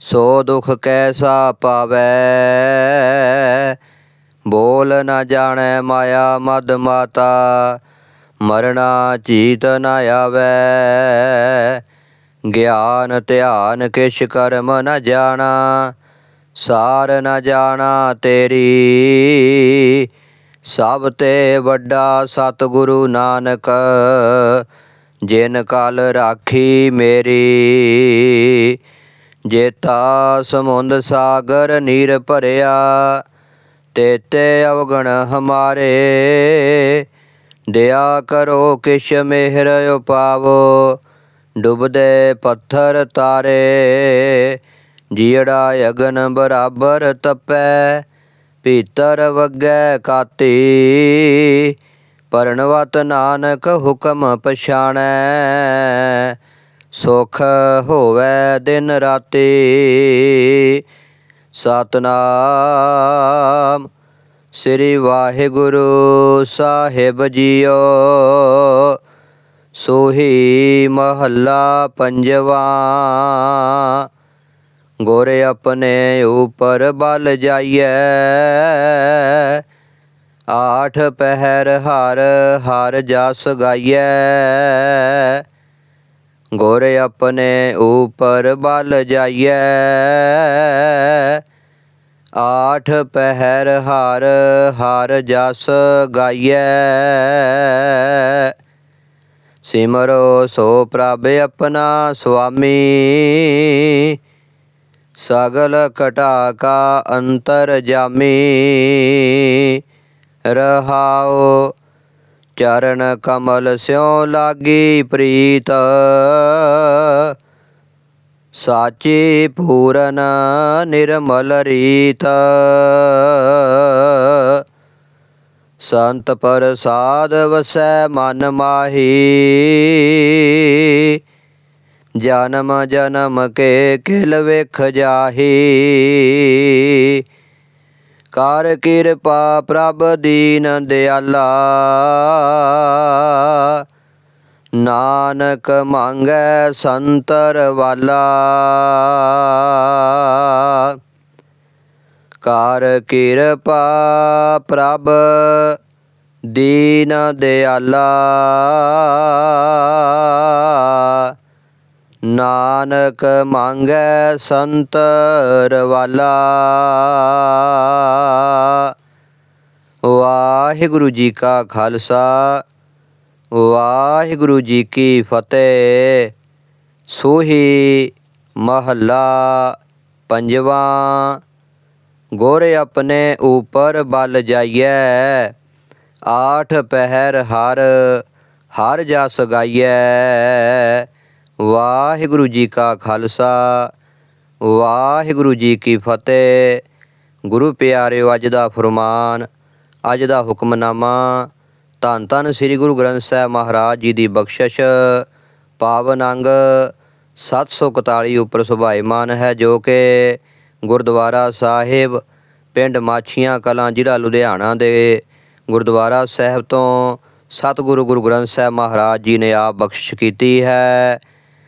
ਸੋ ਦੁਖ ਕੈਸਾ ਪਾਵੈ? ਬੋਲ ਨਾ ਜਾਣੈ ਮਾਇਆ ਮਦ ਮਾਤਾ, ਮਰਣਾ ਚੀਤ ਨ ਆਵੈ। ਗਿਆਨ ਧਿਆਨ ਕਿਛ ਕਰਮ ਨ ਜਾਣਾ, ਸਾਰ ਨ ਜਾਣਾ ਤੇਰੀ। ਸਭ ਤੇ ਵੱਡਾ ਸਤਿਗੁਰੂ ਨਾਨਕ, ਜਿਨ ਕਲ ਰਾਖੀ ਮੇਰੀ। ਜੇਤਾ ਸਮੁੰਦ ਸਾਗਰ ਨੀਰ ਭਰਿਆ ਤੇਤੇ ਅਵਗਣ ਹਮਾਰੇ। ਦਿਆ ਕਰੋ ਕਿਛ ਮਿਹਰ ਉਪਾਵੋ, ਡੁੱਬਦੇ ਪੱਥਰ ਤਾਰੇ। ਜੀੜਾ ਅਗਨ ਬਰਾਬਰ ਤਪੈ, ਭੀਤਰ ਵਗੈ ਕਾਤੀ। ਪਰਣਵਤ ਨਾਨਕ ਹੁਕਮ ਪਛਾਣੈ ਸੁਖ ਹੋਵੇ ਦਿਨ ਰਾਤੀ। ਸਤਨਾਮ ਸ੍ਰੀ ਵਾਹਿਗੁਰੂ ਸਾਹਿਬ ਜੀਓ। ਸੋਹੀ ਮਹੱਲਾ ਪੰਜਵਾ। ਗੁਰ ਆਪਣੇ ਉਪਰ ਬਲ ਜਾਈਐ। ਆਠ ਪਹਿਰ ਹਰ ਹਰ ਜਸ ਗਾਈਐ। ਗੁਰ ਆਪਣੇ ਉਪਰ ਬਲ ਜਾਈਐ ਆਠ ਪਹਿਰ ਹਰ ਹਰ ਜਸ ਗਾਈਐ ਸਿਮਰੋ ਸੋ ਪ੍ਰਭ ਆਪਣਾ ਸੁਆਮੀ ਸਗਲ ਘਟਾ ਕਾ ਅੰਤਰ ਜਾਮੀ ਰਹਾਓ ਚਰਨ ਕਮਲ ਸਿਉ ਲਾਗੀ ਪ੍ਰੀਤ। ਸਾਚੀ ਪੂਰਨ ਨਿਰਮਲ ਰੀਤ। ਸੰਤ ਪ੍ਰਸਾਦ ਵਸੈ ਮਨ ਮਾਹੀ। ਜਨਮ ਜਨਮ ਕੇ ਕਿਲ ਵੇਖ ਜਾਹੀ। ਕਰ ਕਿਰਪਾ ਪ੍ਰਭ ਦੀਨ ਦਿਆਲਾ। ਨਾਨਕ ਮੰਗੈ ਸੰਤਰ ਵਾਲਾ। ਕਰ ਕਿਰਪਾ ਪ੍ਰਭ ਦੀਨ ਦਿਆਲਾ। ਨਾਨਕ ਮੰਗੈ ਸੰਤ ਵਾਲਾ ਵਾਹਿਗੁਰੂ ਜੀ ਕਾ ਖਾਲਸਾ, ਵਾਹਿਗੁਰੂ ਜੀ ਕੀ ਫਤਿਹ। ਸੋਹੀ ਮਹੱਲਾ ਪੰਜਵਾ, ਗੁਰ ਆਪਣੇ ਉਪਰ ਬਲ ਜਾਈਐ, ਆਠ ਪਹਿਰ ਹਰ ਹਰ ਜਸ ਗਾਈਐ। ਵਾਹਿਗੁਰੂ ਜੀ ਕਾ ਖਾਲਸਾ, ਵਾਹਿਗੁਰੂ ਜੀ ਕੀ ਫਤਿਹ। ਗੁਰੂ ਪਿਆਰਿਓ, ਅੱਜ ਦਾ ਫਰਮਾਨ, ਅੱਜ ਦਾ ਹੁਕਮਨਾਮਾ, ਧੰਨ ਧੰਨ ਸ੍ਰੀ ਗੁਰੂ ਗ੍ਰੰਥ ਸਾਹਿਬ ਮਹਾਰਾਜ ਜੀ ਦੀ ਬਖਸ਼ਿਸ਼। ਪਾਵਨ ਅੰਗ 741 ਉੱਪਰ ਸੁਭਾਈਮਾਨ ਹੈ, ਜੋ ਕਿ ਗੁਰਦੁਆਰਾ ਸਾਹਿਬ, ਪਿੰਡ ਮਾਛੀਆਂ ਕਲਾਂ, ਜ਼ਿਲ੍ਹਾ ਲੁਧਿਆਣਾ ਦੇ ਗੁਰਦੁਆਰਾ ਸਾਹਿਬ ਤੋਂ ਸਤਿਗੁਰੂ ਗੁਰੂ ਗ੍ਰੰਥ ਸਾਹਿਬ ਮਹਾਰਾਜ ਜੀ ਨੇ ਆਪ ਬਖਸ਼ਿਸ਼ ਕੀਤੀ ਹੈ।